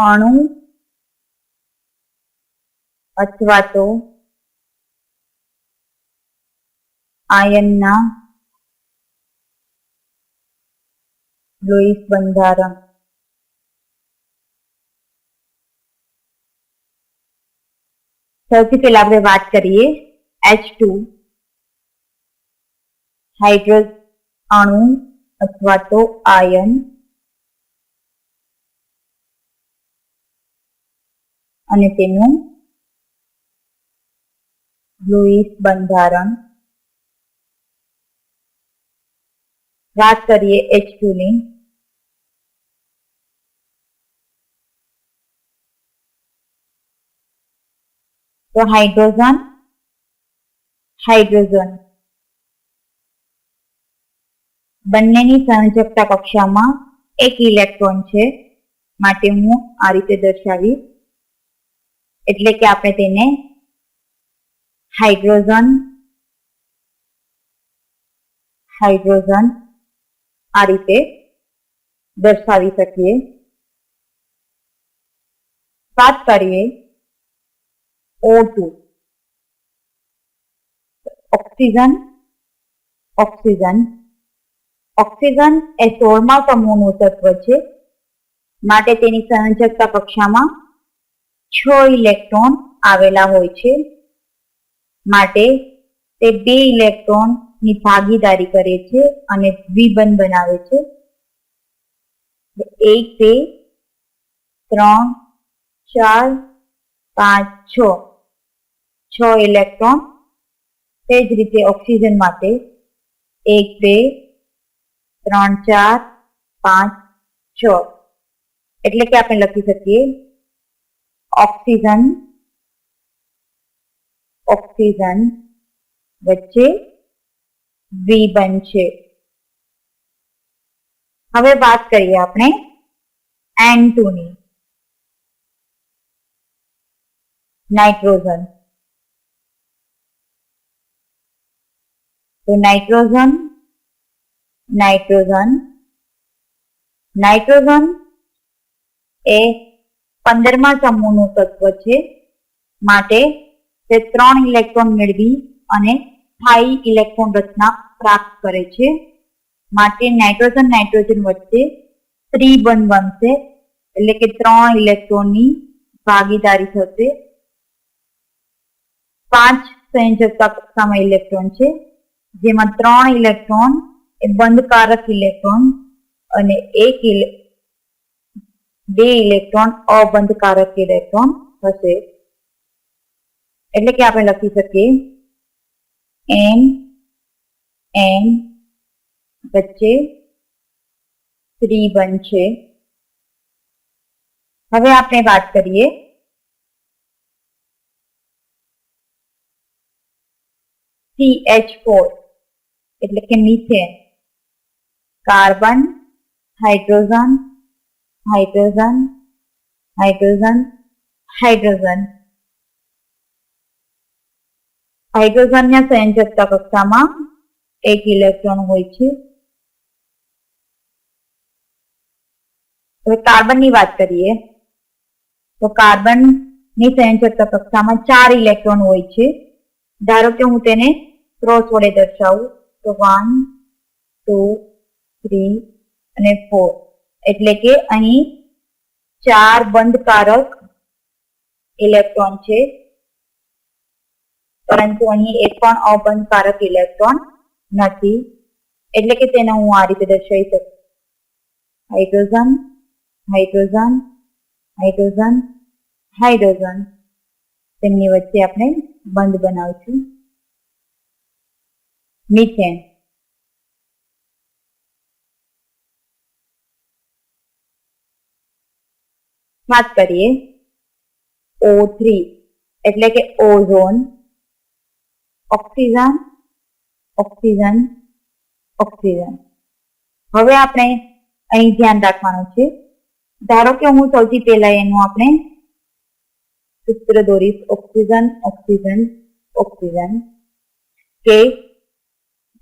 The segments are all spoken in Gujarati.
અણુ અથવા તો આયનના લોહીસ બંધારણ સૌથી પહેલા આપણે વાત કરીએ એચ ટુ હાઇડ્રોજ અણુ અથવા તો આયન અને તેનું લુઈસ બંધારણ. વાત કરીએ એચની. તો હાઇડ્રોજન હાઇડ્રોજન. બંનેની સંયોજકતા કક્ષામાં એક ઇલેક્ટ્રોન છે. માટે હું આ રીતે દર્શાવીશ. એટલે કે આપણે તેને હાઇડ્રોજન હાઇડ્રોજન આ રીતે દર્શાવી શકીએ. વાત કરીએ O two oxygen oxygen. Oxygen એ સોળમા સમૂહનું તત્વ છે. માટે તેની સંયોજકતા કક્ષામાં છ ઇલેક્ટ્રોન આવેલા હોય છે. માટે તે બે ઇલેક્ટ્રોનની ભાગીદારી કરે છે અને દ્વિબંધ બનાવે છે. એક, બે, ત્રણ, ચાર, પાંચ, છ. છ ઇલેક્ટ્રોન તે જ રીતે ઓક્સિજન માટે. એક, બે, ત્રણ, ચાર, પાંચ, છ. એટલે કે આપણે લખી શકીએ ઓક્સિજન ઓક્સિજન વચ્ચે વી છે હવે વાત કરીએ આપણે એનની. નાઇટ્રોજન તો નાઇટ્રોજન નાઇટ્રોજન નાઇટ્રોજન એ પંદરમા સમૂહનું તત્વ છે. માટે તે ત્રણ ઇલેક્ટ્રોન મેળવી અને સ્થાયી ઇલેક્ટ્રોન રચના પ્રાપ્ત કરે છે. માટે નાઇટ્રોજન નાઇટ્રોજન વચ્ચે ત્રિબંધ બનશે. એટલે કે ત્રણ ઇલેક્ટ્રોનની ભાગીદારી થશે. પાંચ સંયોજકતા કક્ષામાં ઇલેક્ટ્રોન છે. જેમાં ત્રણ ઇલેક્ટ્રોન, એ બંધકારક ઇલેક્ટ્રોન અને એક બે ઇલેક્ટ્રોન અબંધકારક ઇલેક્ટ્રોન હશે એટલે કે આપણે લખી શકીએ એન એન વચ્ચે ત્રિબંધ છે હવે આપણે વાત કરીએ CH4 એટલે કે methane carbon hydrogen hydrogen hydrogen hydrogen હાઇડ્રોજનના સંયોજકતા કક્ષામાં એક ઇલેક્ટ્રોન હોય છે. હવે કાર્બનની વાત કરીએ. તો કાર્બનની સંયોજકતા કક્ષામાં ચાર ઇલેક્ટ્રોન હોય છે. ધારો કે હું તેને ક્રોસ વડે દર્શાવું. તો વન ટુ થ્રી અને ફોર એટલે કે અહીં ચાર બંધકારક ઇલેક્ટ્રોન છે. પરંતુ અહીં એક પણ અબંધકારક ઇલેક્ટ્રોન નથી. એટલે કે તેને હું આ રીતે દર્શાવી શકું. Hydrogen hydrogen hydrogen hydrogen. તેમની વચ્ચે આપણે બંધ બનાવશું. મિથેન. વાત કરીએ. ઓ થ્રી એટલે કે ઓઝોન ઓક્સિજન ઓક્સિજન ઓક્સિજન હવે આપણે અહીં ધ્યાન રાખવાનું છે. ધારો કે હું સૌથી પહેલા એનું આપણે સૂત્ર દોરીશ. ઓક્સિજન ઓક્સિજન ઓક્સિજન કે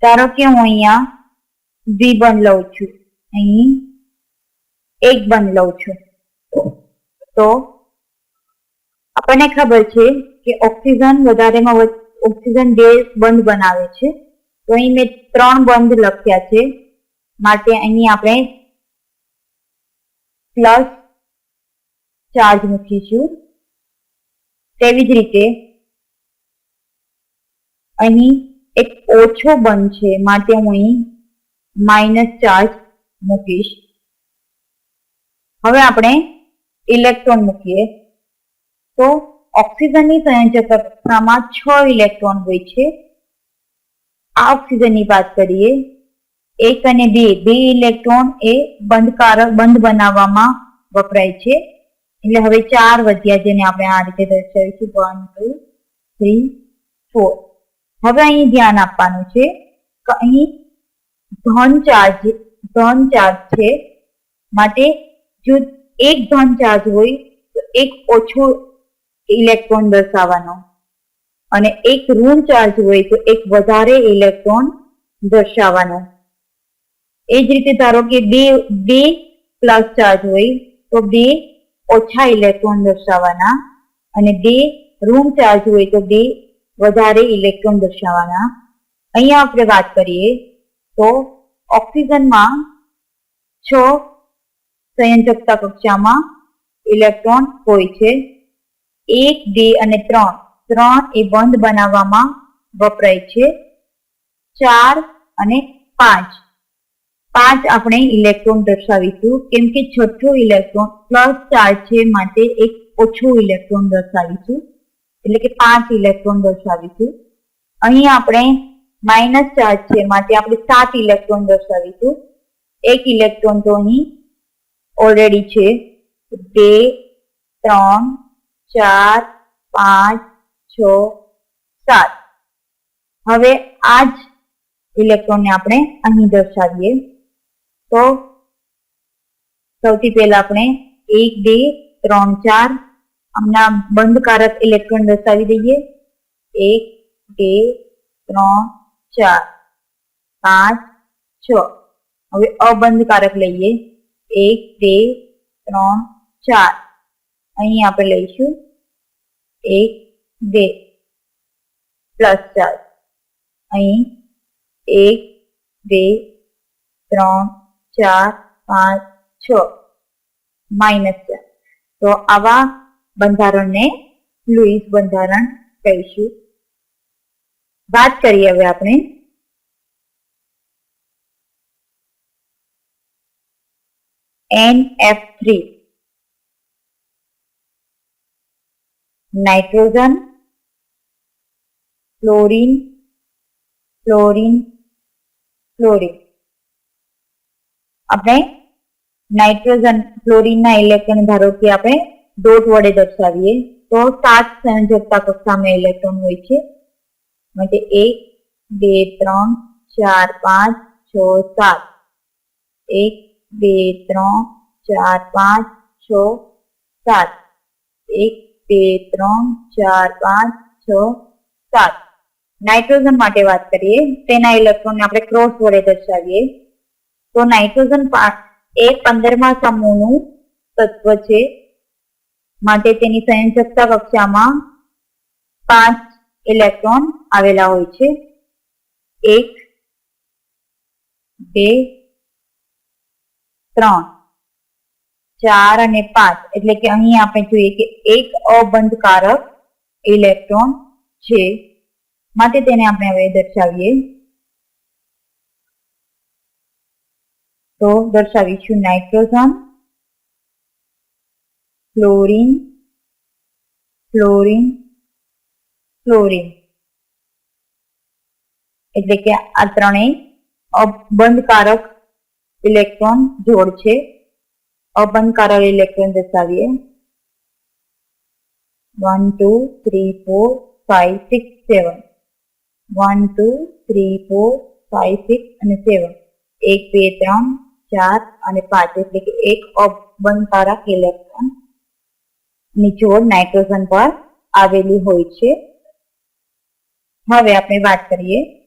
ધારો કે હું અહીંયા દ્વિબંધ લઉં છું. અહીં એક બંધ લઉં છું. તો આપણને ખબર છે કે ઓક્સિજન વધારેમાં ઓક્સિજન ગેસ બંધ બનાવે છે. તો અહીં મેં ત્રણ બંધ લખ્યા છે. માટે અહીં આપણે પ્લસ ચાર્જ મૂકીશું. તેવી જ રીતે અહીં એક ઓછો બંધ છે. માટે હું અહીં માઇનસ ચાર્જ મૂકીશ. હવે આપણે ઇલેક્ટ્રોન મૂકીએ, તો ઓક્સિજનની સંયોજક કક્ષામાં છ ઇલેક્ટ્રોન હોય છે. આ ઓક્સિજનની વાત કરીએ, એક અને બે બે ઇલેક્ટ્રોન એ બંધકારક બંધ બનાવવામાં વપરાય છે. એટલે હવે ચાર વધ્યા જેને આપણે આ રીતે દર્શાવીશું. વન ટુ થ્રી ફોર હવે અહીં ધ્યાન આપવાનું છે કે અહીં ધન ચાર્જ ધન ચાર્જ છે. માટે જો એક ધન ચાર્જ હોય તો એક ઓછો ઇલેક્ટ્રોન દર્શાવવાનો. અને એક ઋણ ચાર્જ હોય તો એક વધારે ઇલેક્ટ્રોન દર્શાવવાનો. એ જ રીતે ધારો કે બે બે પ્લસ ચાર્જ હોય તો બે ઓછા ઇલેક્ટ્રોન દર્શાવવાના અને બે ઋણ ચાર્જ હોય તો બે વધારે ઇલેક્ટ્રોન દર્શાવવાના. અહીંયા આપણે વાત કરીએ તો ઓક્સિજનમાં છ સંયોજકતા કક્ષામાં ઇલેક્ટ્રોન હોય છે. એક, બે અને ત્રણ. ત્રણ એ બંધ બનાવવામાં વપરાય છે. ચાર અને પાંચ. પાંચ આપણે ઇલેક્ટ્રોન દર્શાવીશું. કેમ કે છઠ્ઠો ઇલેક્ટ્રોન પ્લસ ચાર્જ છે માટે એક ઓછું ઇલેક્ટ્રોન દર્શાવીશું. એટલે કે પાંચ ઇલેક્ટ્રોન દર્શાવીશું. અહીં આપણે માઇનસ ચાર્જ છે માટે આપણે સાત ઇલેક્ટ્રોન દર્શાવીશું. એક ઇલેક્ટ્રોન તો અહીં ઓલરેડી છે. બે, ત્રણ, ચાર, પાંચ, છ, સાત. હવે આ જ ઇલેક્ટ્રોનને આપણે અહીં દર્શાવીએ. તો સૌથી પહેલા આપણે એક, બે, ત્રણ, ચાર આમના બંધકારક ઇલેક્ટ્રોન દર્શાવી દઈએ. એક, બે, ત્રણ, ચાર, પાંચ, છ. હવે અબંધકારક લઈએ. એક, બે, ત્રણ, ચાર. અહીં આપણે લઈશું. એક, બે. પ્લસ ચાર. અહીં એક, બે, ત્રણ, ચાર, પાંચ, છ. માઇનસ ચાર. તો આવા બંધારણને લુઈસ બંધારણ કહીશું. વાત કરીએ હવે આપણે NF3 nitrogen fluorine fluorine fluorine આપણે નાઇટ્રોજન ફ્લોરિનના ઇલેક્ટ્રોન ધારો કે આપણે ડોટ વડે દર્શાવીએ, તો સાત સંયોજકતા કક્ષામાં ઇલેક્ટ્રોન હોય છે. માટે એક, બે, ત્રણ, ચાર, પાંચ, છ, સાત. એક બે, ત્રણ, ચાર, પાંચ, છ, સાત. એક, બે, ત્રણ, ચાર, પાંચ, છ, સાત. નાઇટ્રોજન માટે વાત કરીએ, તેના ઇલેક્ટ્રોનને આપણે ક્રોસ વડે દર્શાવીએ. તો નાઇટ્રોજન એ પંદરમા સમૂહનું તત્વ છે. માટે તેની સંયોજકતા કક્ષામાં પાંચ ઇલેક્ટ્રોન આવેલા હોય છે. એક, બે ત્રણ. ચાર અને પાંચ. એટલે કે અહીં આપણે જોઈએ કે એક અબંધકારક ઇલેક્ટ્રોન છે. માટે તેને આપણે હવે દર્શાવીએ. તો દર્શાવીશું નાઇટ્રોજન, ફ્લોરિન ફ્લોરિન ફ્લોરિન. એટલે કે આ ત્રણેય અબંધકારક ઇલેક્ટ્રોન જોડ છે. અબંધકારક ઇલેક્ટ્રોન દર્શાવીએ. One two three four five six seven one two three four five six અને સેવન એક, બે, ત્રણ, ચાર અને પાંચ એટલે કે એક અબંધકારક ઇલેક્ટ્રોન. ની જોડ નાઇટ્રોજન પર આવેલી હોય છે. હવે આપણે વાત કરીએ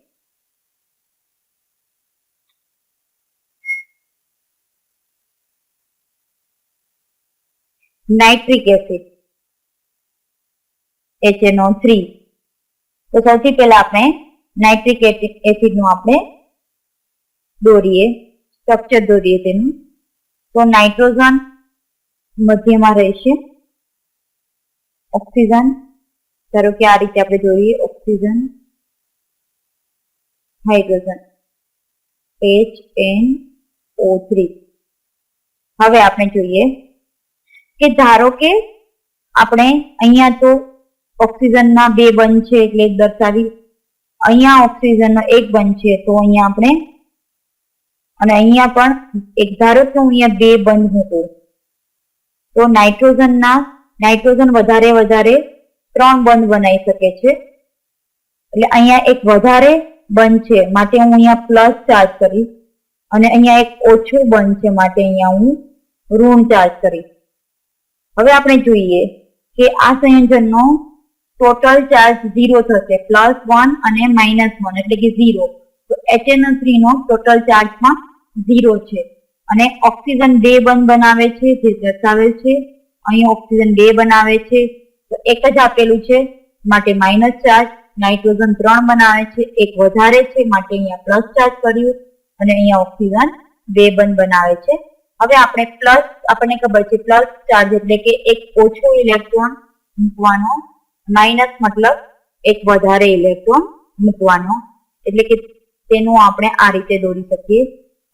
નાઇટ્રિક એસિડ HNO થ્રી તો સૌથી પહેલા આપણે નાઇટ્રિક એસિડનું આપણે દોરીએ સ્ટ્રક્ચર દોરીએ તેનું તો નાઇટ્રોજન મધ્યમાં રહેશે ઓક્સિજન ધારો કે આ રીતે આપણે દોરીએ oxygen hydrogen H N O three હવે આપણે જોઈએ કે ધારો કે આપણે અહીંયા તો ઓક્સિજનના બે બંધ છે એટલે દર્શાવી, અહીંયા ઓક્સિજનનો એક બંધ છે, તો અહીંયા આપણે, અને અહીંયા પણ એક, ધારો કે અહીંયા બે બંધ મૂકું તો નાઇટ્રોજનના, નાઇટ્રોજન વધારે વધારે ત્રણ બંધ બનાવી શકે છે, એટલે અહીંયા એક વધારે બંધ છે, માટે હું અહીંયા પ્લસ ચાર્જ કરીશ, અને અહીંયા એક ઓછું બંધ છે, માટે અહીંયા હું ઋણ ચાર્જ કરીશ. હવે આપણે જોઈએ કે આ સંયોજનનો ટોટલ ચાર્જ ઝીરો થશે પ્લસ વન અને માઇનસ વન એટલે કે ઝીરો તો HNO3 થ્રી નો ટોટલ ચાર્જમાં ઝીરો છે. અને ઓક્સિજન બે બંધ બનાવે છે, જે દર્શાવે છે, અહીં ઓક્સિજન બે બનાવે છે. તો એક જ આપેલું છે, માટે માઇનસ ચાર્જ નાઇટ્રોજન ત્રણ બનાવે છે, એક વધારે છે, માટે અહીંયા પ્લસ ચાર્જ કર્યું, અને અહીંયા ઓક્સિજન બે બંધ બનાવે છે. હવે આપણે પ્લસ આપણને ખબર છે પ્લસ ચાર્જ એટલે કે એક ઓછો ઇલેક્ટ્રોન મૂકવાનો માઇનસ મતલબ એક વધારે ઇલેક્ટ્રોન મૂકવાનો. એટલે કે તેનું આપણે આ રીતે દોરી શકીએ.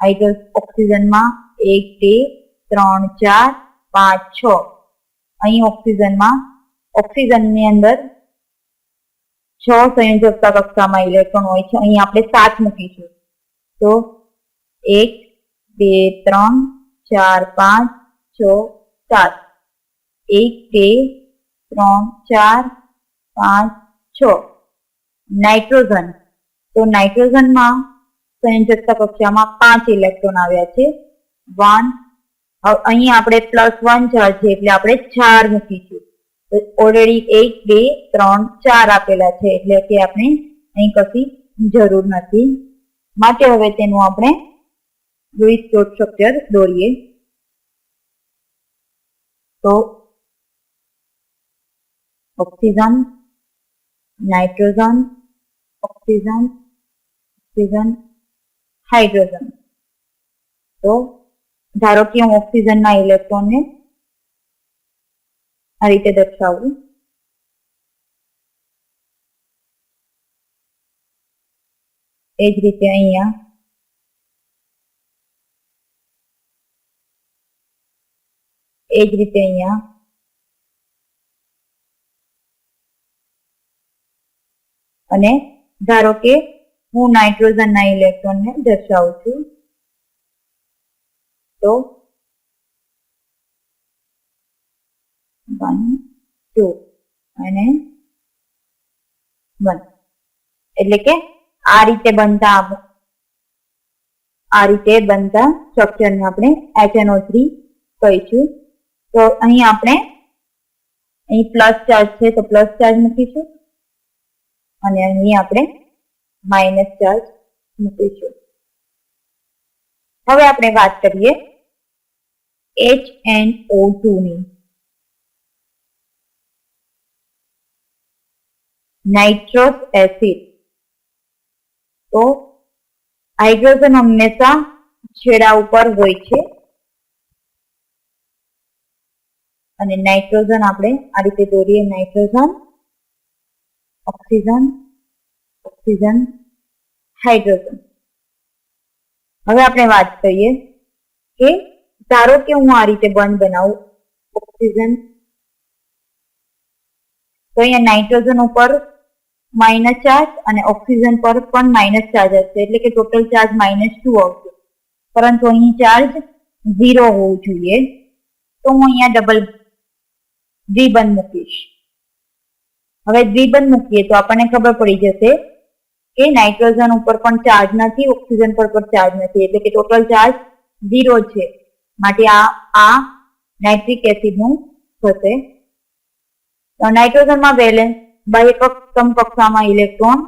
હાઇડ્રોસ ઓક્સિજનમાં એક, બે, ત્રણ, ચાર, પાંચ, છ. અહીં ઓક્સિજનમાં, ઓક્સિજનની અંદર છ સંયોજકતા કક્ષામાં ઇલેક્ટ્રોન હોય છે. અહીં આપણે સાત મૂકીશું. તો એક, બે, ત્રણ ચાર, પાંચ, છ, સાત. એક, બે, ત્રણ, ચાર, પાંચ, છ. નાઇટ્રોજન. તો નાઇટ્રોજનમાં સંયોજકતા કક્ષામાં પાંચ ઇલેક્ટ્રોન આવ્યા છે. વન. અહીં આપણે પ્લસ વન ચાર્જ છે એટલે આપણે ચાર મૂકીશું ઓલરેડી એક, બે, ત્રણ, ચાર આપેલા છે એટલે કે આપણે અહીં કશી જરૂર નથી. માટે હવે તેનું આપણે લુઈસ ડોટ સ્ટ્રક્ચર દોરીએ તો oxygen nitrogen oxygen oxygen hydrogen તો ધારો કે હું ઓક્સિજનના ઇલેક્ટ્રોનને આ રીતે દર્શાવું. એ જ રીતે અહીંયા એ જ રીતે અહીંયા. અને ધારો કે હું નાઇટ્રોજનના ઇલેક્ટ્રોનને દર્શાવું છું, તો વન, ટુ અને વન. એટલે કે આ રીતે બનતા આ રીતે બનતા સ્ટ્રક્ચરને આપણે HNO3 થ્રી કહીશું. તો અહીં આપણે અહીં પ્લસ ચાર્જ છે તો પ્લસ ચાર્જ મૂકીશું. અને અહીં આપણે માઇનસ ચાર્જ મૂકીશું. હવે આપણે વાત કરીએ એચ એન્ડઓ ટુ ની. નાઇટ્રોસ એસિડ તો હાઇડ્રોજન હંમેશા છેડા ઉપર હોય છે. અને નાઇટ્રોજન આપણે આ રીતે દોરીએ, નાઇટ્રોજન, ઓક્સિજન ઓક્સિજન, હાઇડ્રોજન. હવે આપણે વાત કરીએ કે ધારો કે હું આ રીતે બંધ બનાવું, ઓક્સિજન, તો અહીંયા નાઇટ્રોજન ઉપર માઇનસ ચાર્જ અને ઓક્સિજન પર પણ માઇનસ ચાર્જ હશે, એટલે કે ટોટલ ચાર્જ માઇનસ ટુ આવશે. પરંતુ અહીં ચાર્જ ઝીરો હોવું જોઈએ. તો હું અહીંયા ડબલ દ્વિબંધ મૂકીશ. હવે દ્વિબંધ મૂકીએ તો આપણને ખબર પડી જશે કે નાઇટ્રોજન ઉપર પણ ચાર્જ નથી, ઓક્સિજન પર પણ ચાર્જ નથી. એટલે કે ટોટલ ચાર્જ ઝીરો છે. માટે આ આ નાઇટ્રિક એસિડનું થશે. નાઇટ્રોજનમાં બેલેન્સ બાહ્ય સમકક્ષામાં ઇલેક્ટ્રોન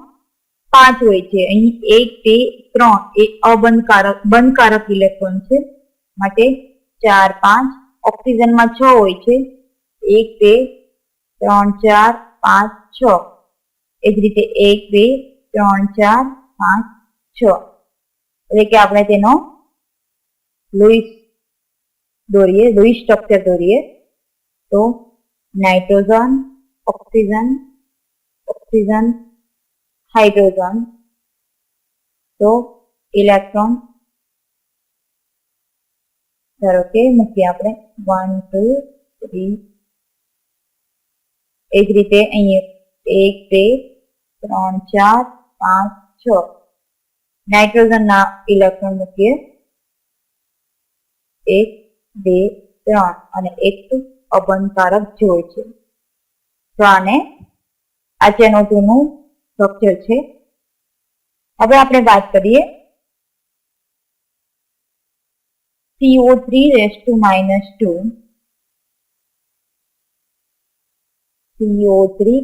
પાંચ હોય છે. અહીં એક, બે, ત્રણ એ અબંધકારક, બંધકારક ઇલેક્ટ્રોન છે. માટે ચાર, પાંચ ઓક્સિજનમાં છ હોય છે. એક બે ત્રણ ચાર પાંચ છ. એ જ રીતે એક બે ત્રણ ચાર પાંચ છ. એટલે કે આપણે તેનો લુઈસ દોરીએ લુઈસ સ્ટ્રક્ચર દોરીએ. તો નાઇટ્રોજન, ઓક્સિજન ઓક્સિજન, હાઇડ્રોજન. તો ઇલેક્ટ્રોન. ધારો કે મૂકીએ આપણે. વન ટુ થ્રી એ રીતે અહીંયા એક, બે, ત્રણ, ચાર, પાંચ, છ. નાઇટ્રોજનના ઇલેક્ટ્રોન મૂકીએ. એક, બે, ત્રણ. અને એક અબંધકારક જોડ છે. તો આને આ ચેનો નું સ્ટ્રક્ચર છે. હવે આપણે વાત કરીએ CO3 raise to minus minus 2 CO3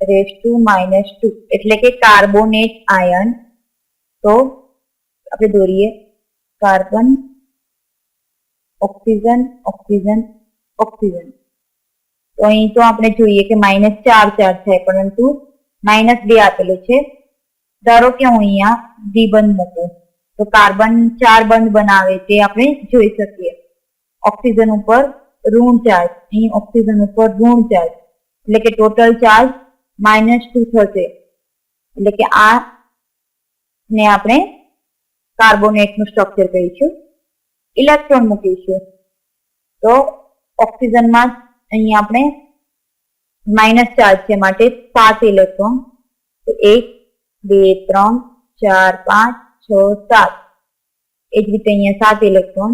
raised to minus 2 એટલે કે કાર્બોનેટ આયન તો આપણે દોરીએ. કાર્બન ઓક્સિજન ઓક્સિજન ઓક્સિજન તો અહીં તો આપણે જોઈએ કે માઇનસ ચાર ચાર થાય પરંતુ માઇનસ બે આપેલું છે. ધારો કે હું અહીંયા દ્વિબંધ મૂકું. તો કાર્બન ચાર બંધ બનાવે તે આપણે જોઈ શકીએ. ઓક્સિજન ઉપર ઋણ ચાર્જ. અહીં ઓક્સિજન ઉપર ઋણ ચાર્જ. એટલે કે ટોટલ ચાર્જ માઇનસ ટુ થશે. એટલે કે આ ને આપણે કાર્બોનેટનું સ્ટ્રક્ચર કહીશું. ઇલેક્ટ્રોન મૂકીશું. તો ઓક્સિજનમાં અહીં આપણે માઇનસ ચાર્જ છે માટે સાત ઇલેક્ટ્રોન તો એક, બે, ત્રણ, ચાર, પાંચ, છ, સાત. એ જ રીતે અહીંયા સાત ઇલેક્ટ્રોન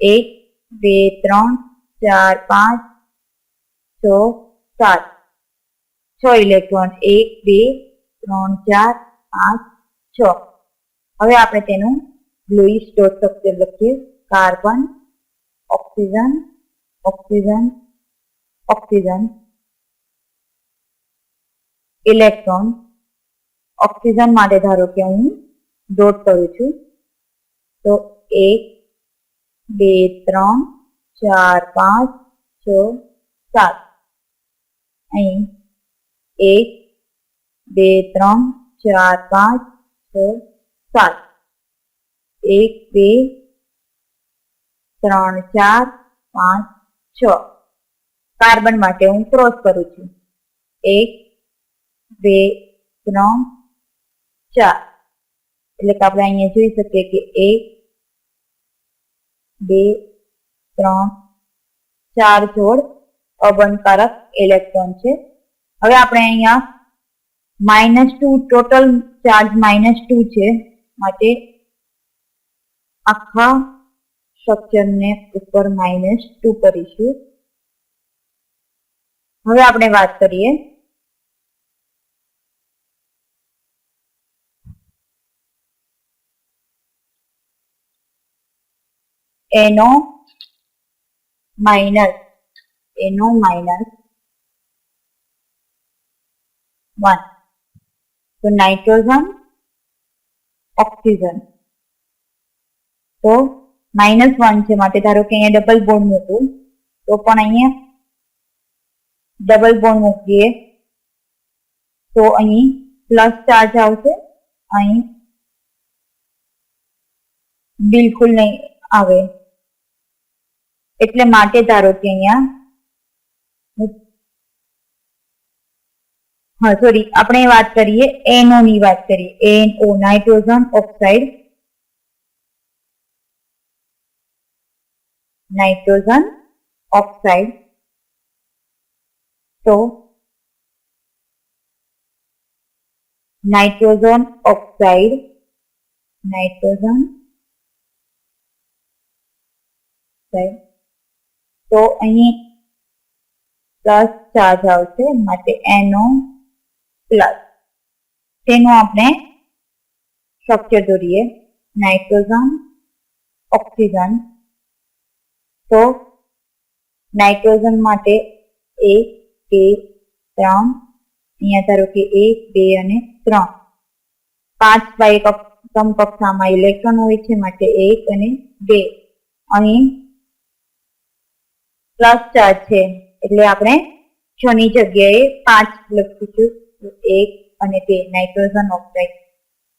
એક, બે, ત્રણ, ચાર, પાંચ, છ સાત છ ઇલેક્ટ્રોન એક, બે, ત્રણ, ચાર, પાંચ, છ. હવે આપણે તેનું લુઈસ ડોટ સ્ટ્રક્ચર લખીએ. Carbon oxygen oxygen oxygen electron oxygen માટે ધારો કે હું ડોટ કરું છું. તો એક, બે, ત્રણ, ચાર, પાંચ, છ, સાત. અહીં એક બે ત્રણ ચાર પાંચ છ સાત એક બે ત્રણ ચાર પાંચ છ કાર્બન માટે હું ક્રોસ કરું છું એક બે ત્રણ ચાર એટલે કે આપણે અહીંયા જોઈ શકીએ કે એક બે ત્રણ ચાર જોડ અબનકારક ઇલેક્ટ્રોન છે. હવે આપણે અહીંયા minus two, total charge minus two છે માટે આખા સ્ટ્રક્ચરને ઉપર માઇનસ ટુ કરીશું. હવે આપણે વાત કરીએ N O minus N O minus one તો નાઇટ્રોજન ઓક્સિજન તો માઇનસ વન છે માટે ધારો કે અહીંયા ડબલ બોન્ડ મૂકું, તો પણ અહીંયા ડબલ બોન્ડ મૂકીએ, તો અહીં પ્લસ ચાર્જ આવશે, અહીં બિલકુલ નહીં આવે. એટલે માટે ધારો કે અહીંયા હા સોરી આપણે વાત કરીએ એનઓ ની વાત કરીએ N O nitrogen oxide nitrogen oxide તો નાઇટ્રોજન ઓક્સાઇડ નાઇટ્રોજન તો અહીં પ્લસ ચાર્જ આવશે માટે એનો પ્લસ તેનું આપણે સ્ટ્રક્ચર દોરીએ. નાઇટ્રોજન ઓક્સિજન તો નાઇટ્રોજન માટે એક બે ત્રણ. અહીંયા ધારો કે એક બે અને ત્રણ. પાંચ બાય સમકક્ષામાં ઇલેક્ટ્રોન હોય છે, માટે એક અને બે. અહીં પ્લસ ચાર્જ છે, એટલે આપણે છ ની જગ્યાએ પાંચ લખીશું. એક અને બે, નાઇટ્રોજન ઓક્સાઇડ.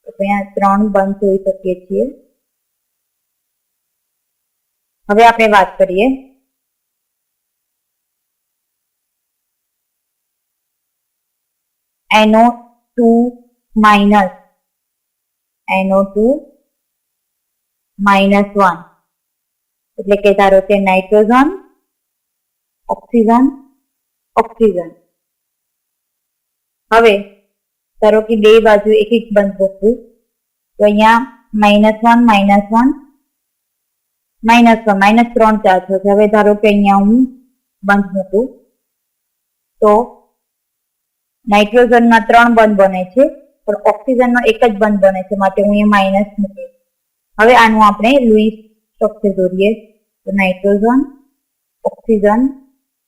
આપણે આ ત્રણ બંધ જોઈ શકીએ છીએ. હવે આપણે વાત કરીએ. N O two minus N O two minus one. એટલે કે ધારો કે નાઇટ્રોજન, ઓક્સિજન ઓક્સિજન. હવે ધારો કે બે બાજુ એક એક બંધ મૂકવું તો અહીંયા minus one minus one minus one minus ત્રણ ચાર થશે હવે ધારો કે અહીંયા હું બંધ મૂકું. તો નાઇટ્રોજનના ત્રણ બંધ બને છે, પણ ઓક્સિજનનો એક જ બંધ બને છે, માટે હું એ માઇનસ મૂકીશ. હવે આનું આપણે લુઈસ સ્ટ્રક્ચર દોરીએ. તો નાઇટ્રોજન, ઓક્સિજન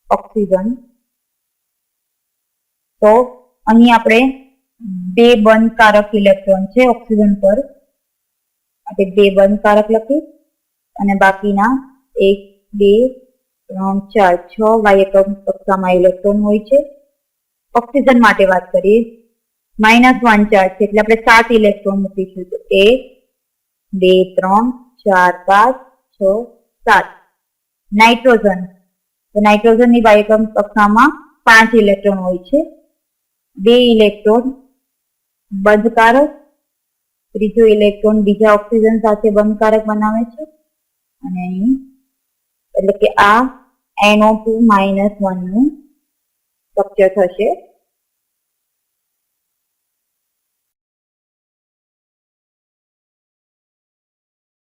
ઓક્સિજન. તો અહીં આપણે બે બંધકારક ઇલેક્ટ્રોન છે, ઓક્સિજન પર. આપણે બે બંધકારક લખીશ અને બાકીના એક, બે, ત્રણ, ચાર, છ વાય કક્ષામાં ઇલેક્ટ્રોન હોય છે. ઓક્સિજન માટે વાત કરીએ. માઇનસ વન ચાર્જ છે, એટલે આપણે સાત ઇલેક્ટ્રોન મૂકીશું. તો એક બે, ત્રણ, ચાર, પાંચ, છ, સાત. નાઇટ્રોજન. તો નાઇટ્રોજનની બાયકમ કક્ષામાં પાંચ ઇલેક્ટ્રોન હોય છે. બે ઇલેક્ટ્રોન, બંધકારક, ત્રીજો ઇલેક્ટ્રોન બીજા ઓક્સિજન સાથે બંધકારક બનાવે છે. અને અહીં, એટલે કે આ NO2 માઇનસ વનનું સ્ટ્રક્ચર થશે.